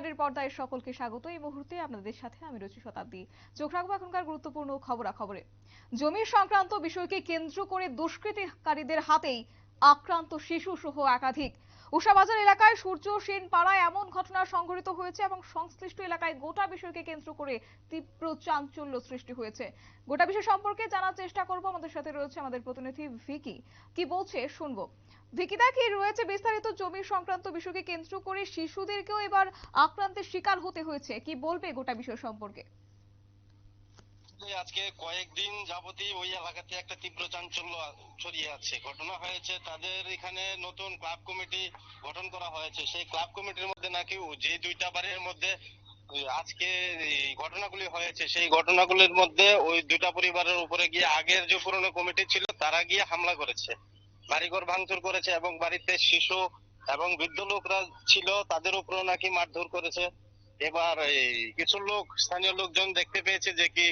ওয়ার্ডের পর্দায় সকলকে স্বাগত। এই মুহূর্তে আপনাদের সাথে আমি রয়েছি শতাব্দী। চোখ রাখব এখনকার গুরুত্বপূর্ণ খবরাখবরে। জমির সংক্রান্ত বিষয়কে কেন্দ্র করে দুষ্কৃতিকারীদের হাতেই আক্রান্ত শিশু সহ একাধিক। উষাবাজার এলাকায় সূর্য সেন পাড়ায় এমন ঘটনা সংঘটিত হয়েছে এবং সংশ্লিষ্ট এলাকায় গোটা বিষয়কে কেন্দ্র করে তীব্র চাঞ্চল্য সৃষ্টি হয়েছে। গোটা বিষয় সম্পর্কে জানার চেষ্টা করব। আমাদের সাথে রয়েছে আমাদের প্রতিনিধি ভিকি। কি বলছে? শুনব। ভিকিদা কি রয়েছে বিস্তারিত? জমি সংক্রান্ত বিষয়কে কেন্দ্র করে শিশুদেরকেও এবার আক্রান্তের শিকার হতে হয়েছে। কি বলবে গোটা বিষয় সম্পর্কে? আজকে কয়েকদিন যাবতই ওই এলাকাতে একটা তীব্র চাঞ্চল্য ছড়িয়ে আছে। ঘটনা হয়েছে, তাদের এখানে নতুন ক্লাব কমিটি গঠন করা হয়েছে। সেই ক্লাব কমিটির মধ্যে নাকি যে দুইটা বাড়ির মধ্যে আজকে ঘটনাগুলি হয়েছে, সেই ঘটনাগুলির মধ্যে ওই দুইটা পরিবারের উপরে গিয়ে আগের যে পুরনো কমিটি ছিল, তারা গিয়ে হামলা করেছে। বাড়িঘর ভাঙচুর করেছে এবং বাড়িতে শিশু এবং বৃদ্ধ লোকরা ছিল, তাদের উপরেও নাকি মারধর করেছে। এবার কিছু লোক, স্থানীয় লোকজন দেখতে পেয়েছে যে কি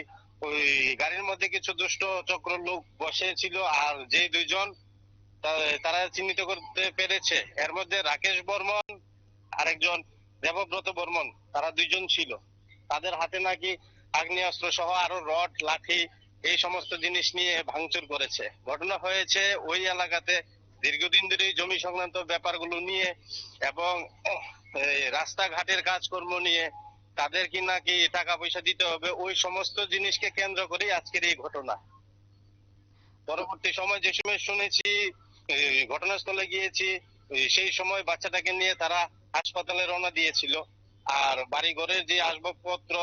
ওই গাড়ির মধ্যে কিছু দুষ্ট চক্র লোক বসে ছিল আর যে দুইজন তারা চিহ্নিত করতে পেরেছে। এর মধ্যে রাকেশ বর্মন, আরেকজন দেবব্রত বর্মন, তারা দুইজন ছিল। তাদের হাতে নাকি আগ্নেয়াস্ত্র সহ আরও রড, লাঠি এই সমস্ত জিনিস নিয়ে ভাঙচুর করেছে। ঘটনা হয়েছে ওই এলাকাতে দীর্ঘদিন ধরে জমি সংক্রান্ত ব্যাপারগুলো নিয়ে এবং রাস্তাঘাটের কাজকর্ম নিয়ে তাদের কি নাকি টাকা পয়সা দিতে হবে, ওই সমস্ত জিনিসকে কেন্দ্র করে আজকের এই ঘটনা। পরবর্তী সময় যে সময় শুনেছি ঘটনাস্থলে গিয়েছি সেই সময় বাচ্চাটাকে নিয়ে তারা হাসপাতালে রওনা দিয়েছিল। আর বাড়ি ঘরের যে আসবাবপত্র,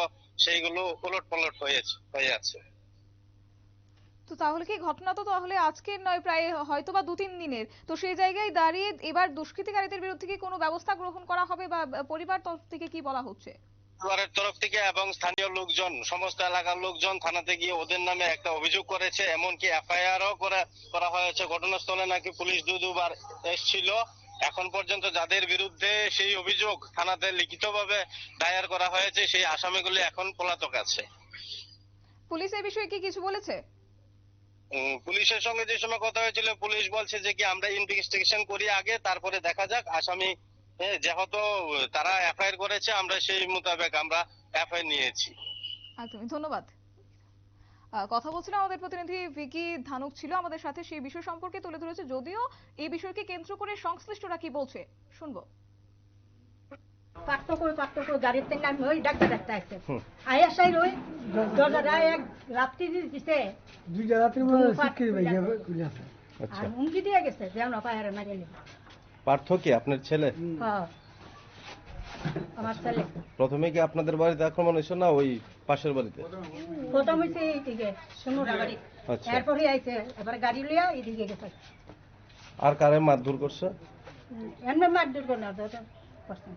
সেইগুলো উলট পালট হয়েছে, হয়ে আছে। তো তাহলে কি ঘটনা তো তাহলে আজকের নয়, প্রায় হয়তো বা দু তিন দিনের। তো সেই জায়গায় দাঁড়িয়ে এবার দুষ্কৃতিকারীদের বিরুদ্ধে কি কোনো ব্যবস্থা গ্রহণ করা হবে বা পরিবার তরফ থেকে কি বলা হচ্ছে? পরিবারের তরফ থেকে এবং স্থানীয় লোকজন সমস্ত এলাকার লোকজন থানাতে গিয়ে ওদের নামে একটা অভিযোগ করেছে এমনকি এফআইআরও করা করা হয়েছে। ঘটনাস্থলে নাকি পুলিশ দু দুবার এসেছিল। এখন পর্যন্ত যাদের বিরুদ্ধে সেই অভিযোগ থানাতে লিখিতভাবে দায়ের করা হয়েছে সেই আসামিগুলি এখন পলাতক আছে। পুলিশ এই বিষয়ে কি কিছু বলেছে? পুলিশের সঙ্গে যে সময় কথা হয়েছিল পুলিশ বলছে যে কি আমরা ইনভেস্টিগেশন করি আগে তারপরে দেখা যাক। আসামি যেহেতু তারা এফআইআর করেছে আমরা সেই মোতাবেক আমরা এফআইআর নিয়েছি। একদমই ধন্যবাদ। কথা বলছিলাম আমাদের প্রতিনিধি ভিকি ধানুক ছিল আমাদের সাথে সেই বিষয় সম্পর্কে তুলে ধরেছে। যদিও এই বিষয়কে কেন্দ্র করে সংশ্লিষ্টরা কি বলছে শুনব। পাঠ্য করে গাড়ির থেকে আমি ওই ডাক্তার ডাক্তার আসছে আয়া সাই রই দরজাটা এক রাত্রি দিছে। দুইটা রাত্রি হয় ধূমপান শিক্ষিত ভাই আছে আর হুমকি দিয়ে গেছে যেমন পাহাড়ে মারিয়ে পার্থ কি আপনার ছেলে? হ্যাঁ। আমার ছেলে। প্রথমে কি আপনাদের বাড়িতে আক্রমণ হয়েছে না ওই পাশের বাড়িতে? প্রথম হয়েছে এইদিকে সোনুরা বাড়ি। আচ্ছা। এরপরে আইছে এবার গাড়ি এইদিকে গেছে। আর কারে মারধর করছে? এমনি মারধর দূর করে না। করছে।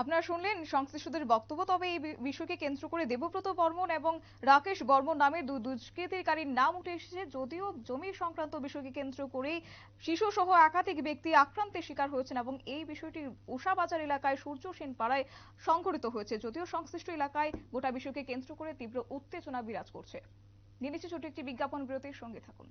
আপনারা শুনলেন সংশ্লিষ্টদের বক্তব্য, তবে এই বিষয়কে কেন্দ্র করে দেবব্রত বর্মন এবং রাকেশ বর্মন নামের দুই দুষ্কৃতিকারীর নাম উঠে এসেছে, যদিও জমি সংক্রান্ত বিষয়কে কেন্দ্র করেই শিশু সহ একাধিক ব্যক্তি আক্রান্তের শিকার হয়েছেন এবং এই বিষয়টি উষাবাজার এলাকায় সূর্য সেন পাড়ায় সংঘটিত হয়েছে। যদিও সংশ্লিষ্ট এলাকায় গোটা বিষয়কে কেন্দ্র করে তীব্র উত্তেজনা বিরাজ করছে। নিয়ে নিচ্ছে ছোট একটি বিজ্ঞাপন বিরতির সঙ্গে থাকুন।